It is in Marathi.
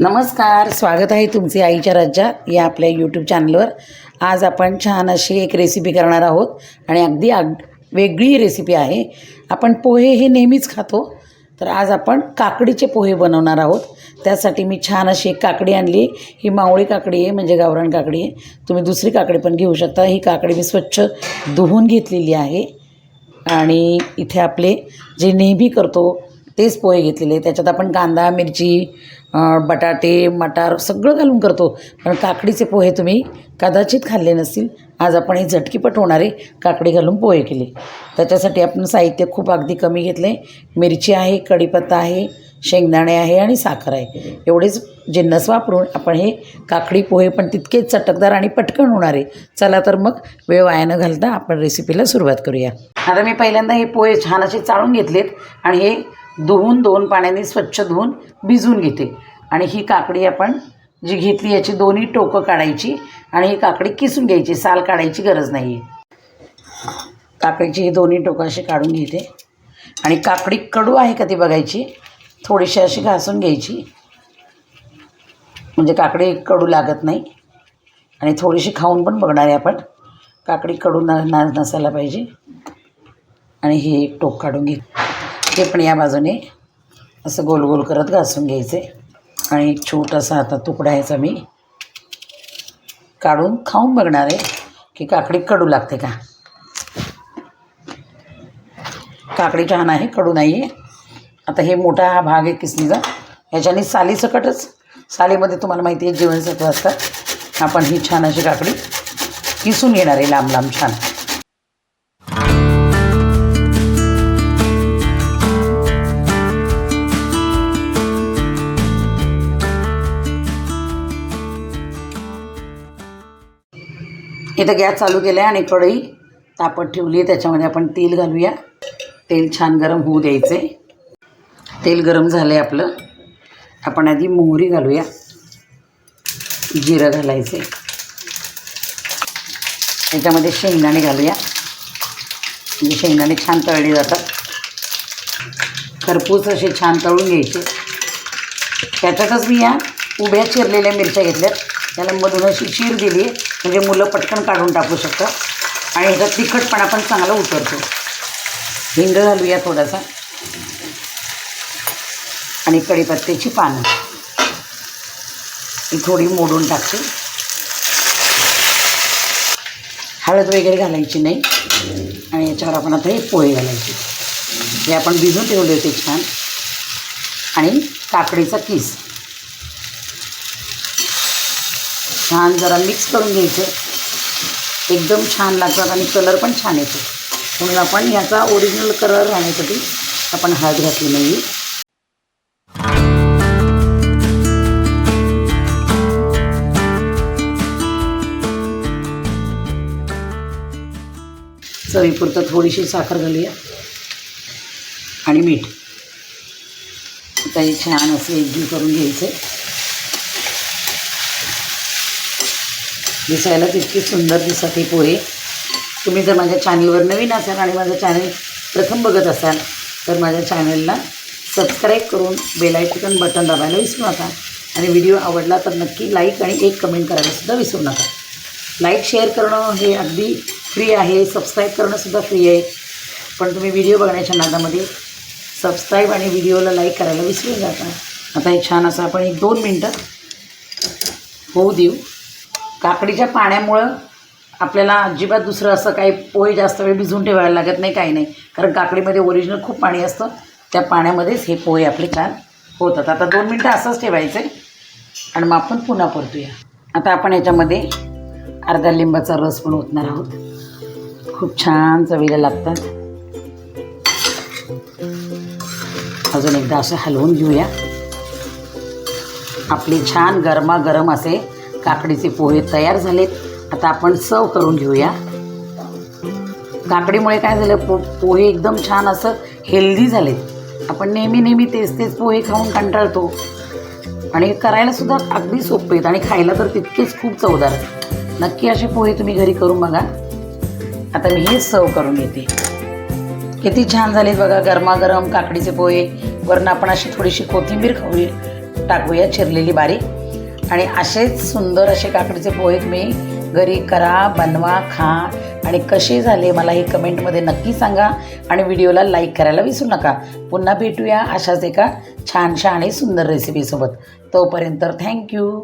नमस्कार स्वागत आहे तुमचे आईच्या राज्यात या आपल्या यूट्यूब चॅनलवर आज आपण छान अशी एक रेसिपी करणार आहोत आणि अगदी आग वेगळी रेसिपी आहे. आपण पोहे हे नेहमीच खातो तर आज आपण काकडीचे पोहे बनवणार आहोत. त्यासाठी मी छान अशी एक काकडी आणली ही मावळी काकडी आहे म्हणजे गावरान काकडी आहे. तुम्ही दुसरी काकडी पण घेऊ शकता. ही काकडी मी स्वच्छ धुवून घेतलेली आहे. आणि इथे आपले जे नेहमी करतो तेच पोहे घेतलेले त्याच्यात आपण कांदा मिरची बटाटे मटार सगळं घालून करतो. पण काकडीचे पोहे तुम्ही कदाचित खाल्ले नसतील. आज आपण हे झटकीपट होणारे काकडी घालून पोहे केले. त्याच्यासाठी आपण साहित्य खूप अगदी कमी घेतले. मिरची आहे कढीपत्ता आहे शेंगदाणे आहे आणि साखर आहे. एवढेच जिन्नस वापरून आपण हे काकडी पोहे पण तितकेच चटकदार आणि पटकन होणारे. चला तर मग वेळ वाया न घालता आपण रेसिपीला सुरुवात करूया. आता मी पहिल्यांदा हे पोहे छान असे चाळून घेतलेत आणि हे धुवून दोन पाण्याने स्वच्छ धुवून भिजवून घेते. आणि ही काकडी आपण जी घेतली याची दोन्ही टोकं काढायची आणि ही काकडी किसून घ्यायची. साल काढायची गरज नाही आहे काकडीची ही दोन्ही टोकं अशी काढून घेते. आणि काकडी कडू आहे का ती बघायची? थोडीशी अशी घासून घ्यायची. म्हणजे काकडी कडू लागत नाही. आणि थोडीशी खाऊन पण बघणार आहे आपण. काकडी कडू न न नसायला पाहिजे. आणि हे एक टोक काढून घे ते पण या बाजूने असं गोल गोल करत घासून घ्यायचे. आणि एक छोटासा आता तुकडा ह्याचा मी काढून खाऊन बघणार आहे की काकडी कडू लागते का. काकडी छान आहे कडू नाही आहे आता हे मोठा हा भाग आहे किसनीचा. ह्याच्याने सालीसकटच सालीमध्ये तुम्हाला माहिती आहे जीवनसत्व असतात. आपण ही छान अशी काकडी किसून घेणार आहे लांब लांब छान. इथं गॅस चालू केला आहे आणि कढई तापत ठेवली आहे. त्याच्यामध्ये आपण तेल घालूया. तेल छान गरम होऊ द्यायचे तेल गरम झालं आहे आपलं. आपण आधी मोहरी घालूया. जिरं घालायचे त्याच्यामध्ये शेंगदाणे घालूया. म्हणजे शेंगदाणे छान तळले जातात. खरपूस असे छान तळून घ्यायचे. त्याच्यातच मी या उभ्या चिरलेल्या मिरच्या घेतल्यात. त्याला मधून अशी चीर दिली आहे म्हणजे मुलं पटकन काढून टाकू शकतात. आणि ह्याचा तिखटपणा पण चांगला उतरतो. हिंग घालूया थोडासा. आणि कढीपत्त्याची पानं. ही थोडी मोडून टाकते. हळद वगैरे घालायची नाही. आणि याच्यावर आपण आता हे पोहे घालायचे. हे आपण भिजून ठेवले होते छान. आणि काकडीचा किस. छान जरा मिक्स करून घ्यायचं. एकदम छान लागतात आणि कलर पण छान येतो. म्हणून आपण ह्याचा ओरिजिनल कलर राहण्यासाठी आपण हळद घातली नाही चवीपुरतं थोडीशी साखर घालूया. आणि मीठ. आता हे छान असे एकजीव करून घ्यायचे. दिसायला तितकी सुंदर दिसत ही पोहे. तुम्ही जर माझ्या चॅनलवर नवीन असाल आणि माझं चॅनल प्रथम बघत असाल तर माझ्या चॅनलला सबस्क्राईब करून बेलायकन बटन दाबायला विसरू नका. आणि व्हिडिओ आवडला तर नक्की लाईक आणि एक कमेंट करायलासुद्धा विसरू नका. लाईक शेअर करणं हे अगदी फ्री आहे. सबस्क्राईब करणंसुद्धा फ्री आहे. पण तुम्ही व्हिडिओ बघण्याच्या नादामध्ये सबस्क्राईब आणि व्हिडिओला लाईक करायला विसरून जाता. आता हे छान असं आपण एक दोन मिनटं होऊ देऊ. काकडीच्या पाण्यामुळं आपल्याला अजिबात दुसरं असं काही पोहे जास्त वेळ भिजवून ठेवायला लागत नाही काही नाही. कारण काकडीमध्ये ओरिजिनल खूप पाणी असतं. त्या पाण्यामध्येच हे पोहे आपले छान होतात. आता दोन मिनटं असंच ठेवायचं आहे. आणि मग आपण पुन्हा परतूया. आता आपण याच्यामध्ये अर्धा लिंबाचा रस पण ओतणार आहोत. खूप छान चवीला लागतात. अजून एकदा असं हलवून घेऊया. आपले छान गरमागरम असे काकडीचे पोहे तयार झालेत. आता आपण सर्व करून घेऊया. काकडीमुळे काय झालं? पो पोहे एकदम छान असं हेल्दी झालेत. आपण नेहमी नेहमी तेच तेच पोहे खाऊन कंटाळतो. आणि करायला सुद्धा अगदी सोपे आहेत आणि खायला तर तितकेच खूप चवदार नक्की असे पोहे तुम्ही घरी करून बघा. आता मी हे सर्व करून घेते. किती छान झालेत बघा गरमागरम काकडीचे पोहे. वरनं आपण अशी थोडीशी कोथिंबीर खाऊया टाकूया चिरलेली बारीक. आणि असेच सुंदर असे काकडीचे पोहे तुम्ही घरी करा बनवा खा. आणि कसे झाले मला हे कमेंटमध्ये नक्की सांगा. आणि व्हिडिओला लाईक करायला विसरू नका. पुन्हा भेटूया अशाच एका छानशा आणि सुंदर रेसिपीसोबत तोपर्यंत थँक्यू